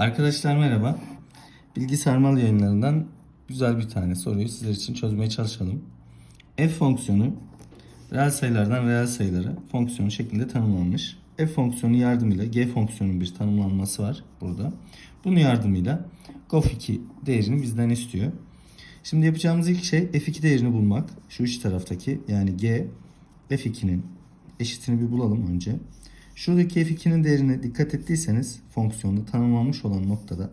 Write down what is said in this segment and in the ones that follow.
Arkadaşlar merhaba. Bilgi sarmal yayınlarından güzel bir tane soruyu sizler için çözmeye çalışalım. F fonksiyonu reel sayılardan reel sayılara fonksiyon şeklinde tanımlanmış. F fonksiyonu yardımıyla G fonksiyonunun bir tanımlanması var burada. Bunun yardımıyla GOF2 değerini bizden istiyor. Şimdi yapacağımız ilk şey F2 değerini bulmak. Şu üç taraftaki yani G F2'nin eşitini bir bulalım önce. Şuradaki F2'nin değerine dikkat ettiyseniz fonksiyonda tanımlanmış olan noktada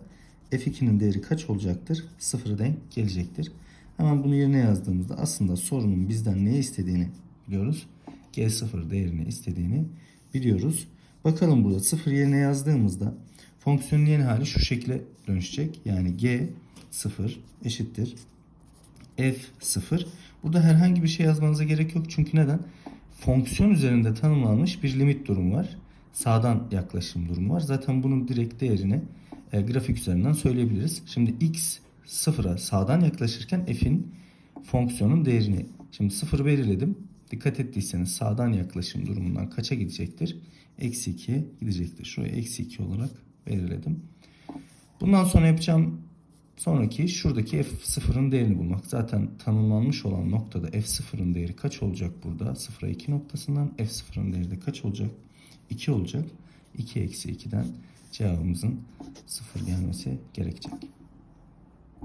F2'nin değeri kaç olacaktır? Sıfıra denk gelecektir. Hemen bunu yerine yazdığımızda aslında sorunun bizden ne istediğini biliyoruz. G0 değerini istediğini biliyoruz. Bakalım burada sıfır yerine yazdığımızda fonksiyonun yeni hali şu şekle dönüşecek. Yani G0 eşittir F0. Burada herhangi bir şey yazmanıza gerek yok. Çünkü neden? Fonksiyon üzerinde tanımlanmış bir limit durumu var. Sağdan yaklaşım durumu var. Zaten bunun direkt değerini e, grafik üzerinden söyleyebiliriz. Şimdi x sıfıra sağdan yaklaşırken f'in fonksiyonun değerini. Şimdi sıfır belirledim. Dikkat ettiyseniz sağdan yaklaşım durumundan kaça gidecektir? Eksi 2 gidecektir. Şuraya eksi 2 olarak belirledim. Bundan sonra yapacağım sonraki şuradaki f0'ın değerini bulmak. Zaten tanımlanmış olan noktada f0'ın değeri kaç olacak burada? 0'a 2 noktasından f0'ın değeri de kaç olacak? 2 olacak. 2 eksi 2'den cevabımızın 0 gelmesi gerekecek.